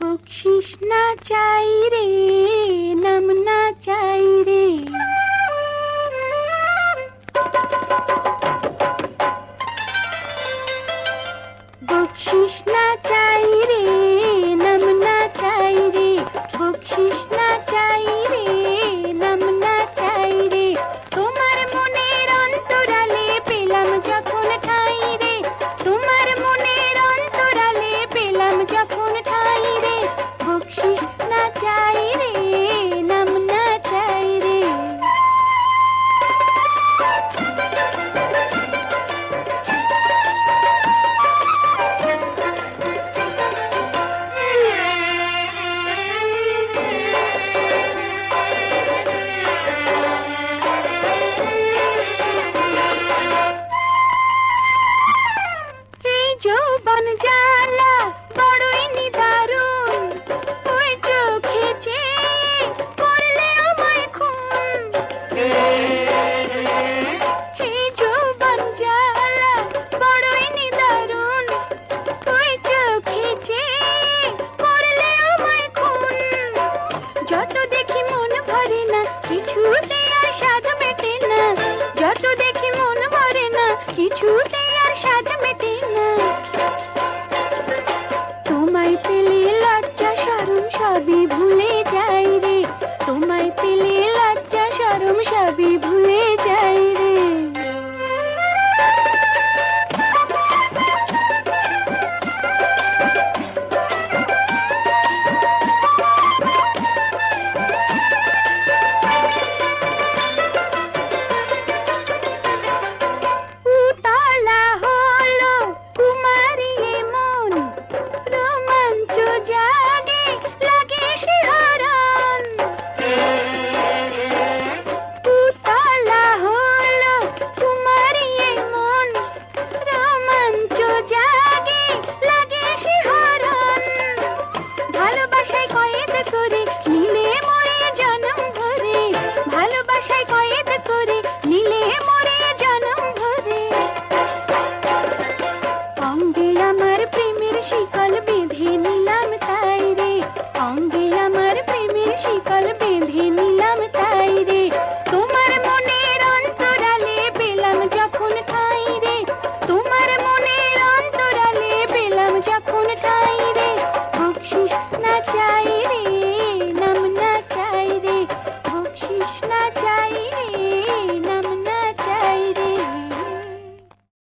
बख्शिश ना चाही रे नम ना रे। बख्शिश ना চল বেঁধে নিলাম তাই রে। তোমার মনের অন্তরালে পেলাম যখন ঠাই রে। তোমার মনের অন্তরালে পেলাম যখন ঠাই রে। বকশিস না চাই রে, নাম না চাই রে। বকশিস না চাই